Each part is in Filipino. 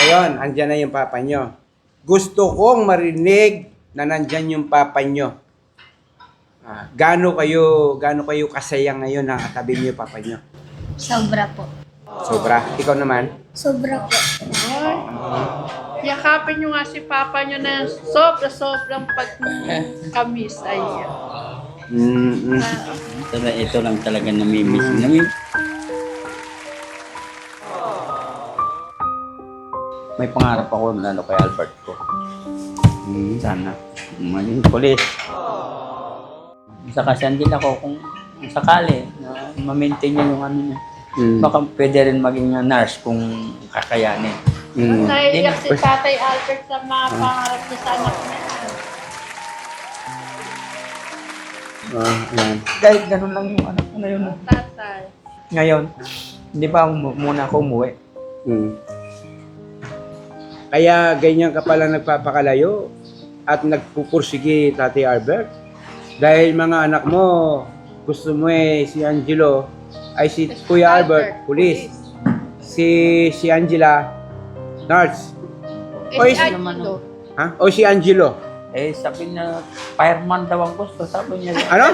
Ngayon, andyan na yung papa nyo. Gusto kong marinig na nandyan yung papa nyo. Ah, gaano kayo, gaano kayo kasaya ngayon na katabi niyo yung papa nyo? Sobra po. Sobra. Ikaw naman? Sobra po. Yakapin nyo nga si Papa nyo na sobra-sobrang pagkamis. Ay, Mm-mm. Ito, na- ito lang talaga namimiss. Nami, may pangarap ako na ano kay Albert ko. Hmm, sana. Maging polis. Saka sandin ako kung sakali na ma-maintain niya yung ano niya. Mm. Baka pwede rin maging nurse kung kakayanin. Mm. naiiyak si Tatay Albert sa mga pangarap niya sa anak niya. Ah, yan. Dahil ganun lang yung anak ko na yun. Tatay. Ngayon, hindi ba mu- muna ako umuwi? Mm. Kaya ganyan ka pala nagpapakalayo at nagpupursige Tati Albert. Dahil mga anak mo, gusto mo eh si Angelo, ay si Kuya Albert, pulis. Si si Angela, nurse. Eh, Oy, si naman Angelo. Ha? O si Angelo. Eh, sabi na, fireman daw ang gusto. Sabi niya, Ano?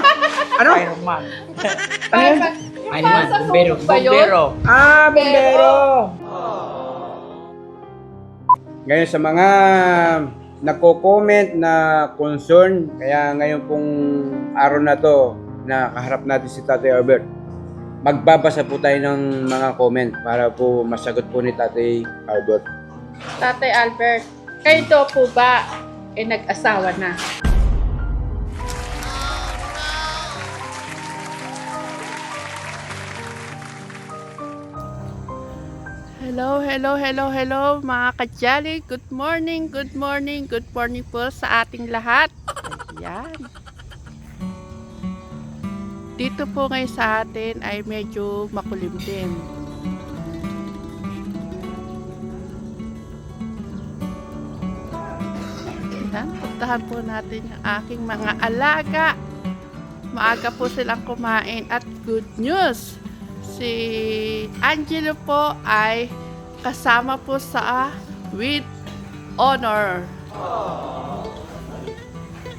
Ano? fireman. Parang, Fireman, sa bombero, tubig ba yun? bombero. Ah, bombero! Ngayon sa mga nagko-comment na concern, kaya ngayon pong araw na to na kaharap natin si Tatay Albert, magbabasa po tayo ng mga comment para po masagot po ni Tatay Albert. Tatay Albert, kayo daw po ba eh nag-asawa na? Hello, hello, hello, hello mga kadyali. Good morning, good morning, good morning po sa ating lahat. Yan. Dito po ngayon sa atin ay medyo makulim din. Yan, puntahan po natin yung aking mga alaga. Maaga po silang kumain at good news. Si Angelo po ay kasama po sa with honor.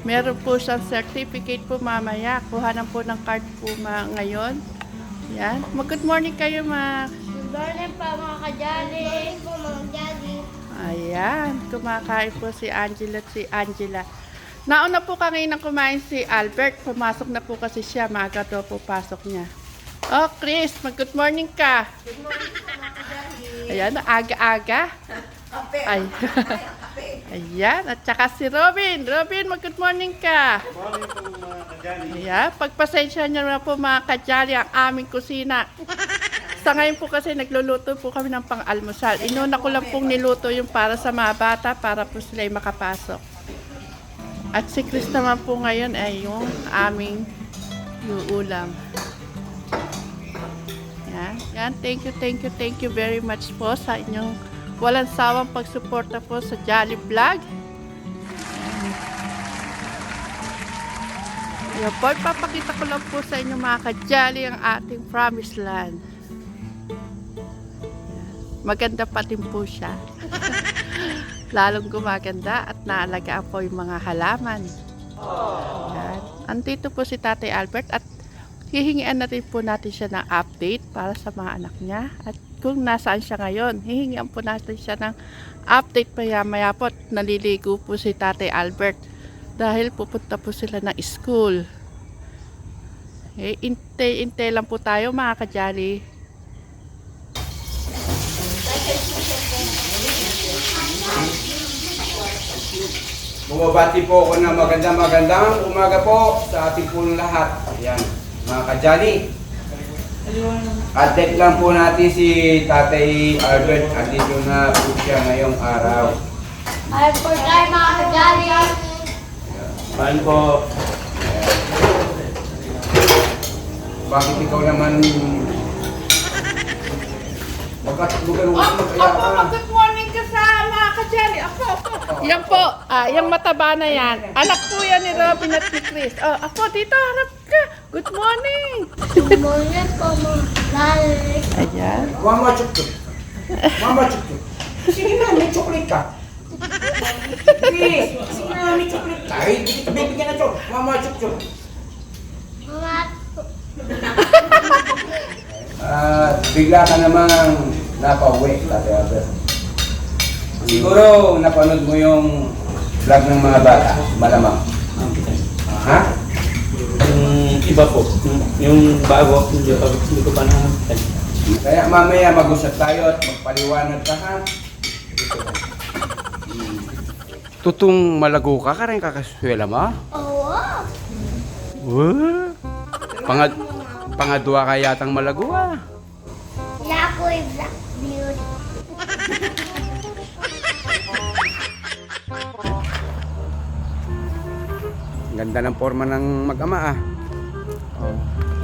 Meron po siyang certificate po mamaya. Kuhanan po ng card po ma ngayon. Yan. Mag-good morning kayo ma. Good morning po mga kajali. Good morning po mga kajali. Ayan, kumakain po si Angela at si Angela. Nauna po kanina kumain si Albert. Pumasok na po kasi siya. Maaga daw po pasok niya. Oh, Chris, mag-good morning ka. Good morning Ayan, aga-aga. Ay. Ayan, at saka si Robin. Robin, mag-good morning ka. Good morning po mga kajali. Ayan, pagpasensya niyo na po mga kajali ang aming kusina. Sa ngayon po kasi nagluluto po kami ng pang-almusal. Inuna ko lang pong niluto yung para sa mga bata para po sila ay makapasok. At si Chris naman po ngayon ay yung aming ulam. Yan, yan. Thank you, thank you, thank you very much po sa inyong walang sawang pagsuporta po sa Jolly Vlog. Ayan po, papakita ko lang po sa inyo mga kajali ang ating promised land. Maganda pa din po siya. Lalong gumaganda at naalagaan po yung mga halaman. Yan. Andito po si Tatay Albert at hihingian natin po natin siya ng update para sa mga anak niya. At kung nasaan siya ngayon, hihingian po natin siya ng update maya maya po. Naliligo po si Tatay Albert dahil pupunta po sila ng school. Eh, intay-intay lang po tayo mga kajali. Bumabati po ako ng magandang magandang umaga po sa ating po lahat. Ayan, mga kajali. Update lang po natin si Tatay Albert. Andito na po siya ngayong araw. Ay, for tayo mga kajali. Paano po? Bakit ikaw naman Bakit mo ganun Oh, mag-aya Opo, ka? good morning ka sa mga kajali. Apo, apo. Yan po, ah, yung mataba na yan. Anak po yan ni Robin at ni Chris. Oh, apo, dito harap ka. Good morning. Good morning po kajali. Ayan. Mama chuk. Mama chuk. Sige na, may chocolate ka. Chris, kasi nga may chocolate ka. Ay, hindi kita bibigyan ng chocolate. Mama, chup. Mga At bigla ka namang napauwi, Tate Albert. Siguro napanood mo yung vlog ng mga bata, malamang. Ha? Yung iba po, yung, bago, hindi ko, hindi ko pa nakakita. Kaya mamaya mag-usap tayo at magpaliwanag ka ha. Tutong malago ka ka rin kakaswela mo? Oo. What? Pangad pangadwa ka yatang malago ah. Yakoy Black Beauty. Ganda ng forma ng mag-ama ah.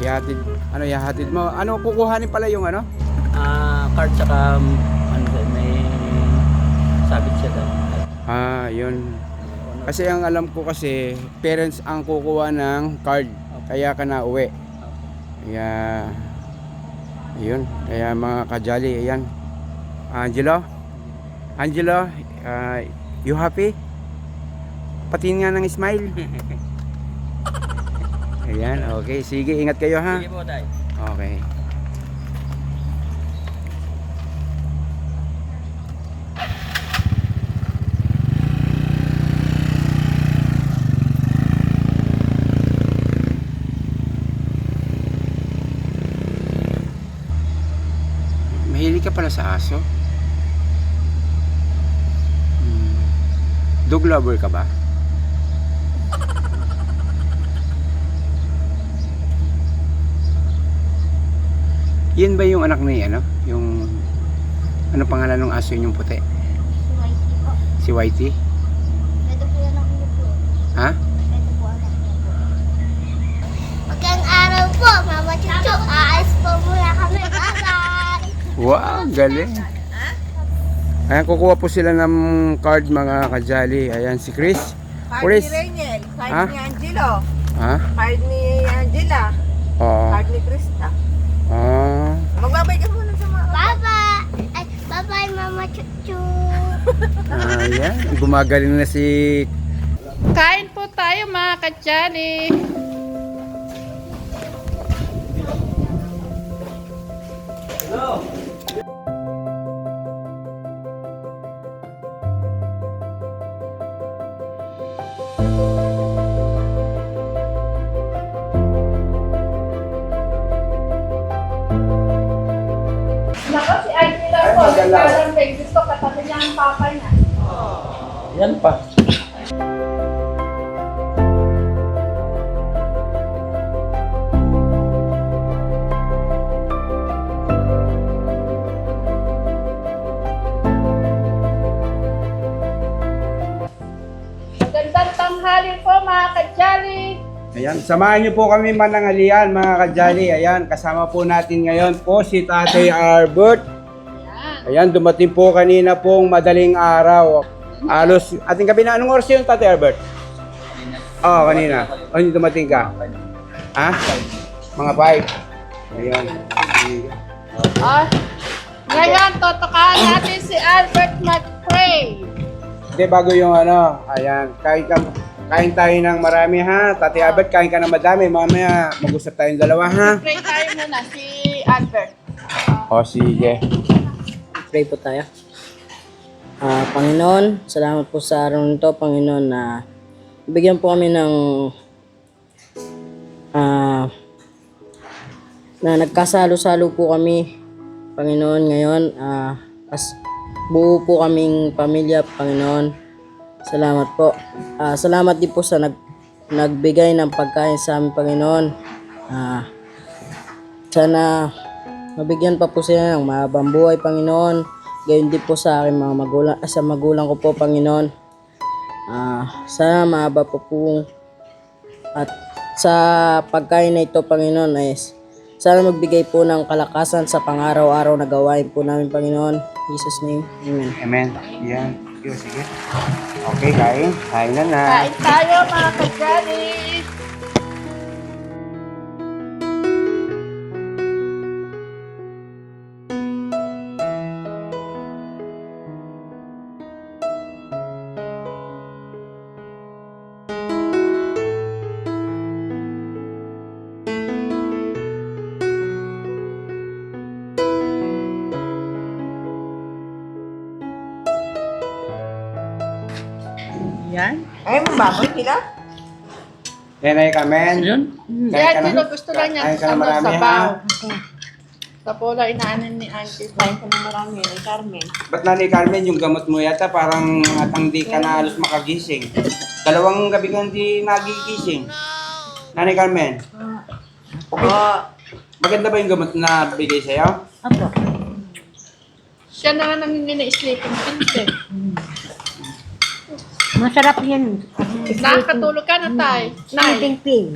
Ihatid, ano ihatid mo? Ano kukuhanin pala yung ano? Ah, card tsaka, um, ano may sabit siya daw. Ah, yun. Kasi ang alam ko kasi, parents ang kukuha ng card. Kaya ka na uwi. Kaya, yun. Kaya mga kajali, ayan. Angelo? Angelo, ah, you happy? Patingin nga ng smile. Ayan, okay. Sige, ingat kayo ha. Sige po, tay. Okay. Mahilig ka pala sa aso? Hmm. Dog lover ka ba? Yan ba yung anak ni ano? Yung ano pangalan ng aso yung puti? Si Whitey po. Si Whitey? Ito po yan ako niyo po. Ha? Ito po anak niyo po. Magandang araw po, Mama Chuchu. Aayos po muna kami. Bye-bye. Wow, galing. Ayan, kukuha po sila ng card mga kajali. Ayan, si Chris. Card Chris. ni Reniel, card Ha? ni Angelo, Ha? card ni Angela, Oo. card ni Krista. Ah. Magbabay ka muna sa mga... Bye-bye. Ay, bye-bye, Mama Chuchu. Ayan, gumagaling na si... Kain po tayo mga. Nako, si Angela po. Naglalambing. Gusto katabi niya ang papa niya. Yan pa. Magandang tanghali po mga kadyali. Ayan, samahan niyo po kami manangalian mga kajali. Ayan, kasama po natin ngayon po si Tatay Albert. Ayan, dumating po kanina pong madaling araw. Alos, ating gabi na. Anong oras yun, Tatay Albert? Oo, oh, kanina. O, hindi dumating ka? Ha? Mga 5. Ayan. Ah, ngayon, totokaan natin si Albert mag-pray. Hindi, bago yung ano. Ayan, kain, ka, kain tayo ng marami ha. Tatay Albert, kain ka ng madami. Mamaya, mag-usap tayong dalawa ha. Pray tayo muna si Albert. O, sige. Pray po tayo. Ah, Panginoon, salamat po sa araw nito, Panginoon, na bigyan po kami ng ah, na nagkasalo-salo po kami, Panginoon, ngayon. ah as buo po kaming pamilya, Panginoon. Salamat po. Ah, salamat din po sa nag, nagbigay ng pagkain sa amin, Panginoon. Ah, sana mabigyan pa po sila ng mahabang buhay, Panginoon. Gayon din po sa aking mga magulang, sa magulang ko po, Panginoon. Ah, sana mahaba pa po at sa pagkain na ito, Panginoon, ay sana magbigay po ng kalakasan sa pang-araw-araw na gawain po namin, Panginoon. In Jesus' name, Amen. Amen. Yan. Sige, sige. Okay, kain. Kain na na. Kain tayo mga kadyali. Yan. Ay, mababoy nila. Yan ay kamen. Yun. Si Kain ka na? Angelo gusto lang niya Kain ka na ano, marami, sabaw. ha? Sa pula, inaanin ni Auntie. Kain ko na marami ng Carmen. Ba't na ni Carmen, yung gamot mo yata parang atang di ka na halos makagising. Dalawang gabi kang di nagigising. Nanay Carmen, Oo. maganda ba yung gamot na bigay sa'yo? Apo. Siya na nga nangingi na sleeping pills eh. Masarap yan. Nakakatulog ka na, Tay. Nay. Sleeping pill.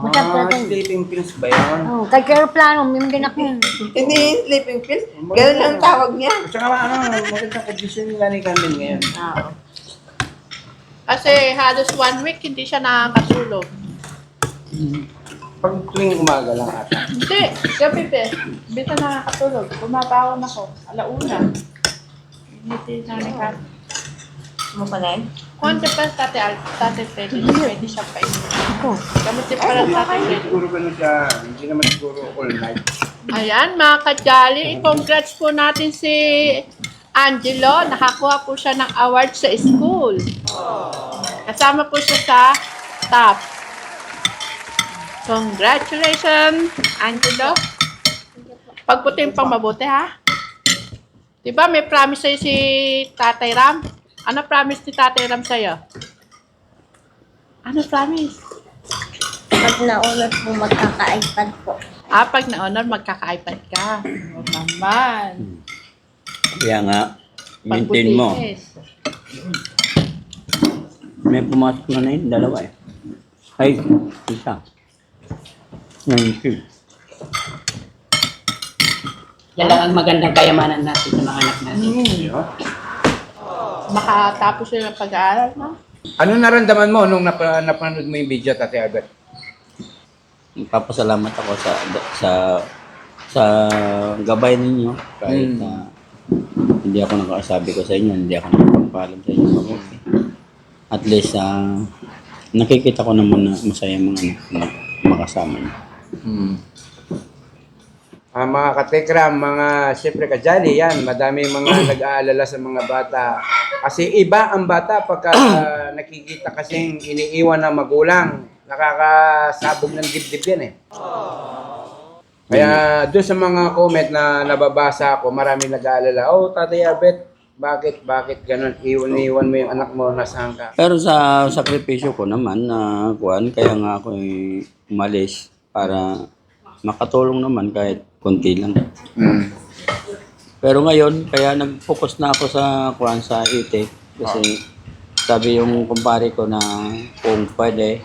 Masarap Ah, yan. sleeping pills ba yun? Oh, kay aeroplano, may din ako yun. Hindi, sleeping pills. Ganun ang tawag niya. At saka ano, magandang kondisyon ni Nanay Carmen ngayon. Oo. Kasi halos one week hindi siya nakakatulog. Pag tuwing umaga lang ata. Hindi, gabi pe. Hindi siya nakakatulog. Bumabawan ako. Alauna. Hindi na nakakatulog. Mo pa rin? Kung pa tate, al- tate pwede, pwede siya pa Ako. Gamitin pa lang tate pwede. Siguro ganun siya, hindi naman siguro all night. Ayan, mga kajali, congrats po natin si Angelo. Nakakuha po siya ng award sa school. Kasama po siya sa top. Congratulations, Angelo. Pagputin pang mabuti, ha? Diba may promise sa'yo si Tatay Ram? Ano promise ni Tatay Ram sa'yo? Ano promise? Pag naunod po, magkaka-iPad po. Ah, pag na-honor, magkaka-iPad ka. Oo naman. Kaya nga, maintain mo. May pumasok na na yun, dalawa eh. Ay, isa. You. Yan lang ang magandang kayamanan natin sa mga anak natin. Yun. Makatapos sila ng pag-aaral, no? Ano naramdaman mo nung nap napanood mo yung video, Tate Albert? Papasalamat ako sa sa sa gabay ninyo kahit Mm. na hindi ako nakasabi ko sa inyo, hindi ako nakapagpaalam sa inyo mabuti. At least ah, nakikita ko naman na masaya mga anak na makasama niyo. Hmm. Ah, mga katekram, mga siyempre kajali, yan, madami mga nag-aalala sa mga bata. Kasi iba ang bata pagka ah, nakikita kasing iniiwan ng magulang. Nakakasabog ng dibdib yan eh. Kaya doon sa mga comment na nababasa ko, marami nag-aalala, oh, Tatay Abet, bakit, bakit ganun? Iwan-iwan mo yung anak mo, nasaan ka? Pero sa sakripisyo ko naman na kuan kaya nga ako umalis para makatulong naman kahit konti lang. Hmm. Pero ngayon, kaya nag-focus na ako sa kuan sa IT kasi sabi yung kumpare ko na kung pwede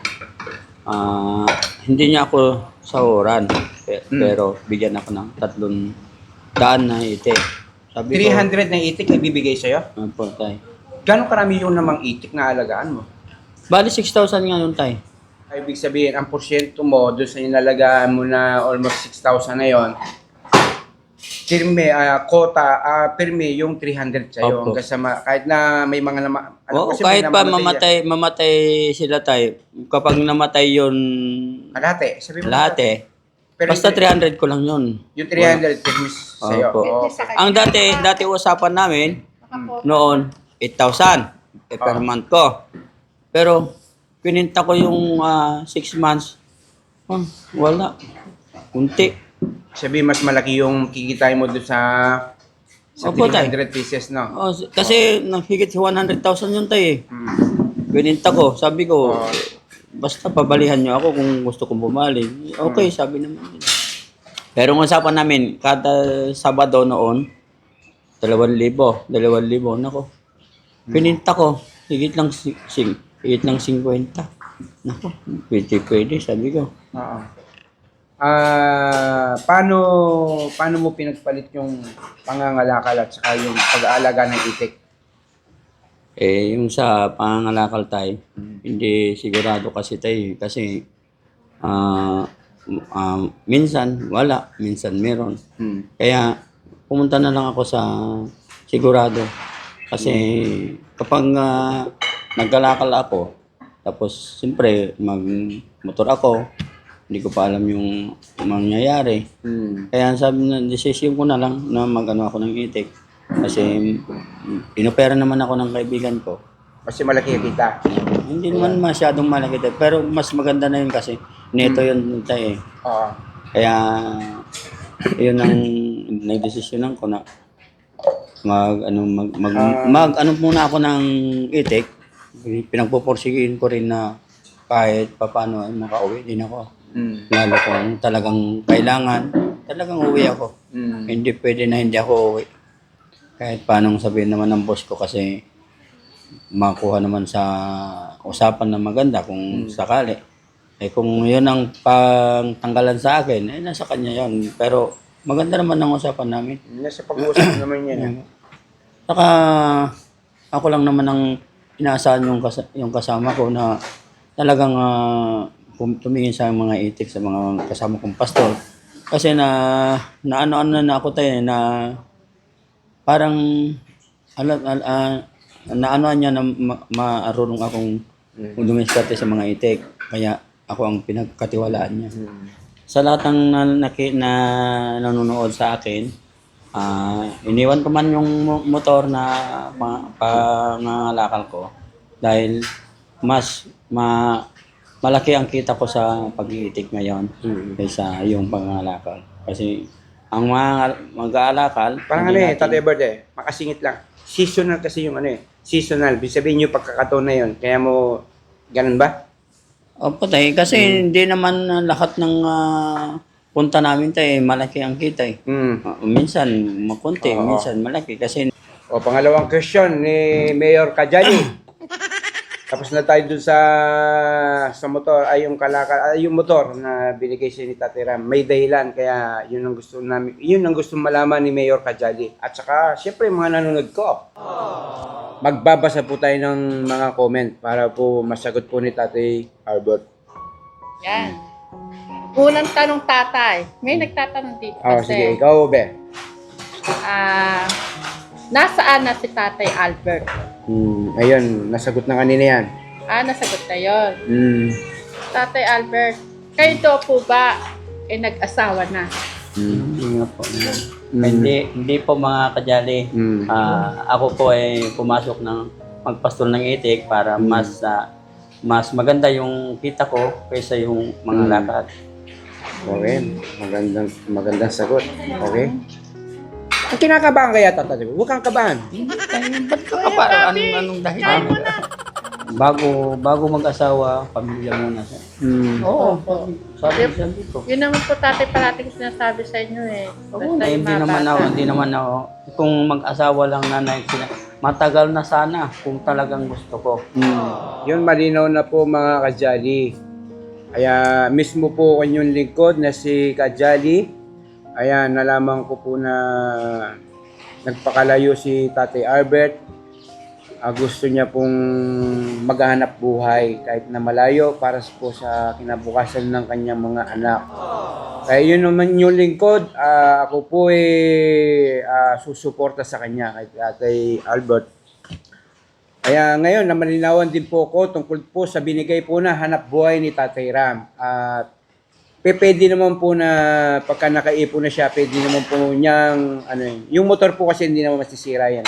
ah, hindi niya ako sahuran Pe- pero bigyan ako ng tatlong daan na IT. Sabi ko, 300 na itik ibibigay sa'yo? "Ah, po, tay. Gano'ng karami yung namang itik na alagaan mo? Bali 6,000 ngayon, tay. Ay, ibig sabihin, ang porsyento mo doon sa inalagaan mo na almost 6,000 na yon, pirme, ah, quota, ah, pirme yung 300 sa'yo. Opo. Hanggang sa ma- kahit na may mga nama, Oo, may kahit pa namamatay mamatay, mamatay sila tay. Kapag namatay yun. Kalahati. Sabi mo lahat eh. Pero Basta yung- 300 ko lang yun. Yung 300 pirmis sa'yo. Opo. Oo. Ang dati, dati usapan namin, noon, 8,000 eh, per month ko. Pero, pininta ko yung 6 months, oh, wala. Kunti. Sabi mas malaki yung kikitain mo doon sa sa Opo, tay. 300 pieces, no? Oh, s- kasi nahigit 100,000 yun tayo eh. Hmm. Pininta ko, sabi ko, Oo. basta pabalihan nyo ako kung gusto kong bumalik. Okay, sabi naman nila. Pero ang usapan namin, kada Sabado noon, 2,000, 2,000, nako. Pininta ko, higit lang, si, sing, higit lang 50. Nako, pwede, pwede, sabi ko. Oo. Ah, paano paano mo pinagpalit yung pangangalakal at saka yung pag-aalaga ng itik? Eh, yung sa pangangalakal tayo, hindi sigurado kasi tayo. Kasi, ah, ah, minsan wala, minsan meron. Hmm. Kaya, pumunta na lang ako sa sigurado. Kasi, kapag ah, nagkalakal ako, tapos, siyempre, mag-motor ako, hindi ko pa alam yung mangyayari. Hmm. Kaya sabi na, decision ko na lang na mag-ano ako ng itik. Kasi mm, inopera naman ako ng kaibigan ko. Kasi malaki yung kita. Hindi naman masyadong malaki tayo. Pero mas maganda na yun kasi neto yun tayo eh. Oo. Kaya yun ang nagdesisyonan ko na mag ano mag mag, mag ano muna ako ng itik. Pinagpuporsigihin ko rin na kahit papaano ay makauwi din ako. Mm. Lalo kung talagang kailangan, talagang uwi ako. Mm. Hindi pwede na hindi ako uwi. Kahit paanong sabihin naman ng boss ko kasi makuha naman sa usapan na maganda kung sakali. Eh kung yun ang pangtanggalan sa akin, eh nasa kanya yun. Pero maganda naman ang usapan namin. Nasa pag-uusap naman yan. eh. Saka ako lang naman ang inaasahan yung, kas- yung kasama ko na talagang pum- tumingin sa mga itik sa mga kasama kong pastor. Kasi na na ano-ano na ako tayo eh, na parang alam al, ah, na ano niya na ma- maarunong akong dumiskarte sa mga itik. Kaya ako ang pinagkatiwalaan niya. Sa lahat ng na, naki, na nanonood sa akin, ah iniwan ko man yung mo- motor na pa- pangangalakal ko dahil mas ma, malaki ang kita ko sa pag-iitik ngayon kaysa yung pangangalakal. Kasi ang mga mag-aalakal, Parang ano eh, natin- Tatay Bird eh, makasingit lang. Seasonal kasi yung ano eh, seasonal. Ibig sabihin yung pagkakataon na yun. Kaya mo, ganun ba? Opo tayo, kasi hindi naman ah, lahat ng ah, punta namin tayo, malaki ang kita eh. Mm. Ah, minsan makunti, Oo. minsan malaki kasi O pangalawang question ni Mayor Kajali. Tapos na tayo dun sa sa motor, ay yung kalakal, ay yung motor na binigay siya ni Tatay Ram. May dahilan kaya yun ang gusto namin, yun ang gusto malaman ni Mayor Kajali. At saka syempre mga nanonood ko. Magbabasa po tayo ng mga comment para po masagot po ni Tatay Albert. Yan. Unang tanong tatay. May nagtatanong dito Oh, kasi. sige, ikaw, Be. Ah, nasaan na si Tatay Albert? Hmm, ayun, nasagot na kanina yan. Ah, nasagot na yon. Hmm. Tatay Albert, kayo daw po ba eh nag-asawa na? Hmm. hindi nga po. Hindi, hindi po mga kajali. Hmm. Ah, ako po ay pumasok ng magpastol ng itik para mas ah, mas maganda yung kita ko kaysa yung mga Mm. lakad. Okay, magandang magandang sagot. Okay. Ang kinakabahan kaya tatay? Huwag kang kabahan. Ba't ka pa para anong anong dahilan? Bago bago mag-asawa, pamilya muna siya. Hmm. Oo, sabi sabi ko. Yun naman po tatay parating sinasabi sa inyo eh. Oo, yung hindi naman ako, hindi naman ako. Kung mag-asawa lang nanay sila, matagal na sana kung talagang gusto ko. Hmm. Yun malinaw na po mga kajali. Kaya mismo po kanyang lingkod na si Kajali. Ayan, nalaman ko po na nagpakalayo si Tatay Albert. Ah, gusto niya pong maghanap buhay kahit na malayo para po sa kinabukasan ng kanyang mga anak. Kaya yun naman yung lingkod, ah, ako po eh ah, susuporta sa kanya kay Tatay Albert. Kaya ngayon, namalinawan din po ako tungkol po sa binigay po na hanap buhay ni Tatay Ram. At pwede naman po na pagka nakaipon na siya, pwede naman po niyang, ano yun, yung motor po kasi hindi naman masisira yan.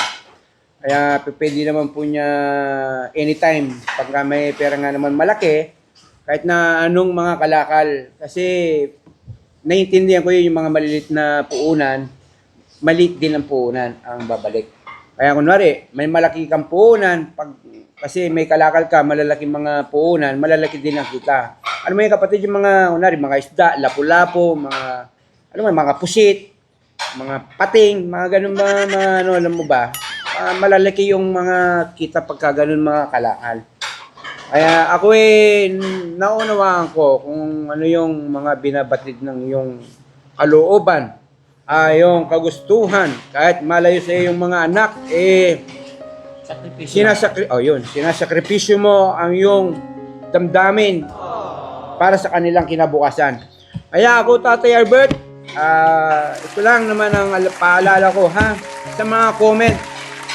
Kaya pwede naman po niya anytime, pagka may pera nga naman malaki, kahit na anong mga kalakal. Kasi naiintindihan ko yun yung mga malilit na puunan, maliit din ang puunan ang babalik. Kaya kunwari, may malaki kang puunan, pag, kasi may kalakal ka, malalaking mga puunan, malalaki din ang kita. Ano mo yung kapatid, yung mga, kunwari, mga isda, lapu-lapo, mga, ano mo, mga pusit, mga pating, mga ganun ba, mga ano, alam mo ba? Ah, malalaki yung mga kita pagka ganun mga kalakal. Kaya ako eh, naunawaan ko kung ano yung mga binabatid ng yung kalooban, ah, yung kagustuhan, kahit malayo sa yung mga anak, eh, sinasakri oh yun, sinasakripisyo mo ang yung damdamin para sa kanilang kinabukasan. Kaya ako, Tatay Albert, ah, ito lang naman ang al- paalala ko, ha? Sa mga comment,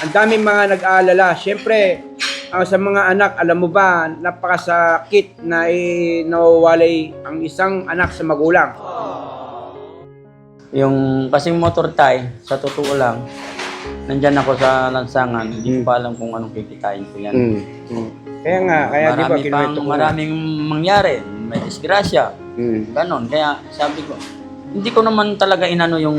ang daming mga nag-aalala. Siyempre, ang sa mga anak, alam mo ba, napakasakit na eh, nawawalay ang isang anak sa magulang. Yung kasing motor tay, sa totoo lang, nandyan ako sa lansangan, hindi ko pa alam kung anong kikitain ko yan. Mm. Mm. Kaya nga, kaya di ba Marami kinuwento pang, ko maraming mangyari, may disgrasya, Mm. ganon. Kaya sabi ko, hindi ko naman talaga inano yung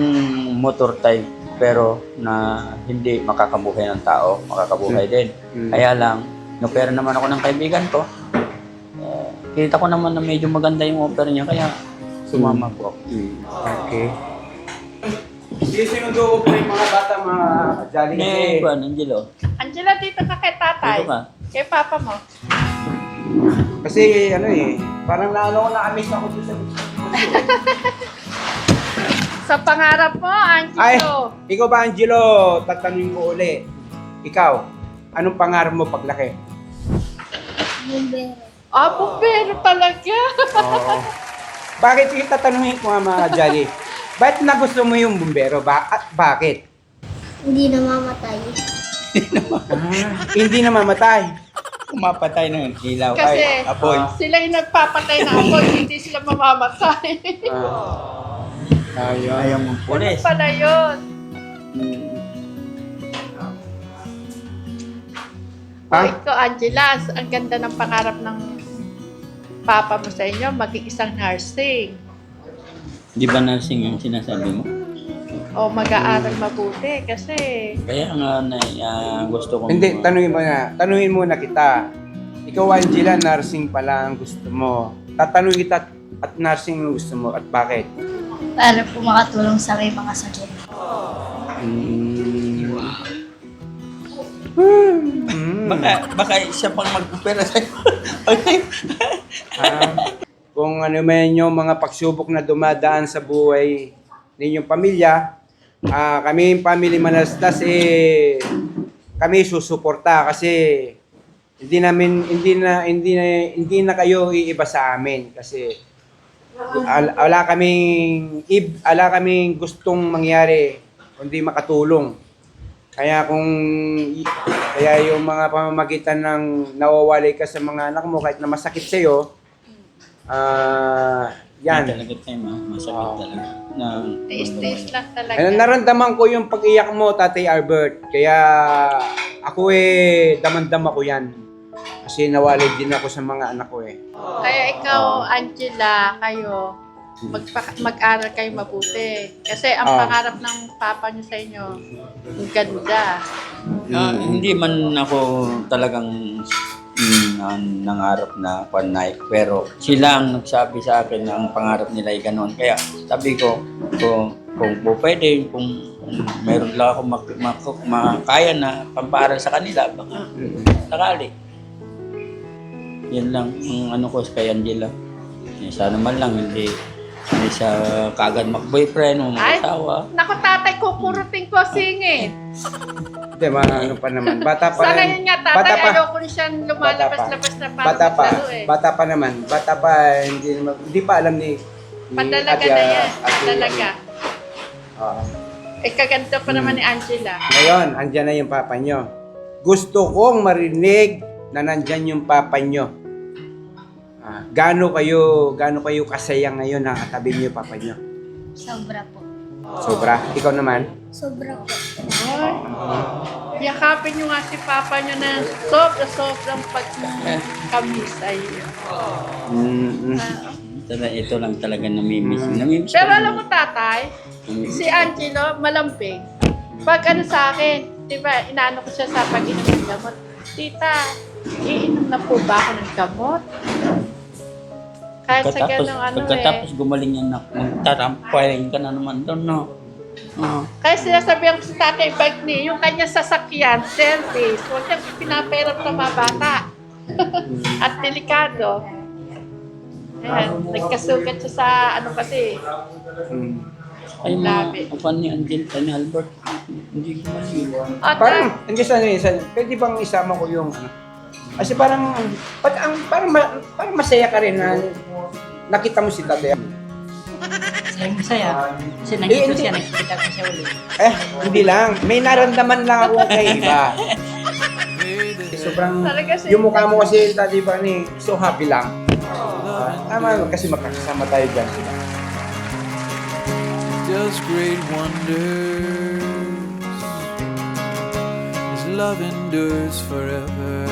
motor type, pero na hindi makakabuhay ng tao, makakabuhay din. Mm. Kaya lang, no-pera naman ako ng kaibigan ko, eh, kita ko naman na medyo maganda yung offer niya, kaya sumama po ako. Mm. Okay. Sinundo ko po yung mga bata, mga jolly. Eh, Juan, Angelo, Angela, dito ka kay tatay. dito ka. Kay papa mo. Kasi ano eh, parang naano ko na-amaze ako dito sa Sa pangarap mo, Ay, Angelo. ikaw ba Angelo? Tatanungin ko uli. Ikaw, anong pangarap mo paglaki? Bumbero. Ah, bumbero talaga. Oo. Bakit yung tatanungin ko nga mga jolly? Bakit na gusto mo yung bumbero? Ba at bakit? Hindi namamatay. Ah, hindi na mamatay. Pumapatay ng ilaw Kasi ay apoy. sila yung nagpapatay na apoy, hindi sila mamamatay. Ah. Ayun. Ayaw mong Ano pulis. pala yun? Ah? ikaw, Angela, ang ganda ng pangarap ng papa mo sa inyo, maging isang nursing. Di ba nursing yung sinasabi mo? O mag-aaral mabuti kasi Kaya nga na ah, gusto ko Hindi, tanungin mo na. Tanungin mo na kita. Ikaw, Angela, nursing pala ang gusto mo. Tatanungin kita at nursing ang gusto mo at bakit? Para po makatulong sa may mga sakit. Mm. Baka, baka siya pang mag-opera sa'yo. Ah, kung ano man yung mga pagsubok na dumadaan sa buhay ninyong pamilya, ah, kami yung family Manastas eh kami susuporta kasi hindi namin hindi na hindi na hindi na kayo iiba sa amin kasi al- wala kaming ib, wala kaming gustong mangyari kundi makatulong. Kaya kung kaya yung mga pamamagitan ng nawawalay ka sa mga anak mo kahit na masakit sa iyo, ah Yan. yan. Talaga tayo, ma. Masakit talaga. Na, taste-taste lang talaga. Ano, naramdaman ko yung pag-iyak mo, Tatay Albert. Kaya ako eh, damandam ako yan. Kasi nawalay din ako sa mga anak ko eh. Kaya ikaw, Angela, kayo, magpa- mag-aral kayo mabuti. Kasi ang Ah. pangarap ng papa niyo sa inyo, ang ganda. Ah, hindi man ako talagang mm, nan- nangarap na panay pero sila ang nagsabi sa akin na ang pangarap nila ay gano'n. Kaya sabi ko, kung, kung po pwede, kung, meron lang ako mak, mak, makaya na pamparal sa kanila, baka sakali. Yan lang ang ano ko kay Angela. Eh, Sana man lang hindi hindi siya kagad mag-boyfriend o Ay. mag-asawa. Naku, tatay, kukurutin ko singit. Hindi, mga ano pa naman. Bata pa Sa ngayon nga, Bata tatay, pa. ayoko rin siyang lumalabas-labas na parang Bata pa. maglaro eh. Bata pa naman. Bata pa, hindi, naman- hindi pa alam ni, ni Padalaga na yan. Ate- Padalaga. Oo. Eh, kaganda pa naman ni Angela. Ngayon, andyan na yung papa nyo. Gusto kong marinig na nandyan yung papa nyo. Gaano kayo, gaano kayo kasaya ngayon na katabi niyo yung papa nyo? Sobra po. Sobra. Ikaw naman? Sobra po. Ay, yakapin nyo nga si papa nyo na sobra-sobrang pagkamis ay. Mm-mm. Ito, ito lang talaga namimiss. Namimiss Pero ko. alam mo tatay, si Angelo malambing. Pag ano sa akin, di ba, inaano ko siya sa pag-inom ng gamot. Tita, iinom na po ba ako ng gamot? Kahit sa ganong ano pagkatapos eh. gumaling yan na magtarampaling ka na naman doon, no? Oo. Kaya sinasabihan ko si tatay Bagni, yung kanya sasakyan, service, huwag niyang pinaperap sa mga bata. At delikado. Ayan, nagkasugat siya sa ano kasi, Mm. Ay, mga kapan ni Angel, ni Albert, hindi gumaling. at Parang, hindi sa ano yun, sa- pwede bang isama ko yung ano? Kasi parang, pag, ang, parang, ma- parang masaya ka rin na nakita mo si tatay. Saya masaya. Kasi Eh, nandito hindi. siya, nakikita ko siya ulit. Eh, hindi lang. May naramdaman lang ako kay iba. Sobrang, yung mukha mo kasi tati ba ni, so happy lang. Tama, kasi magkakasama tayo dyan. does great wonders. love endures forever.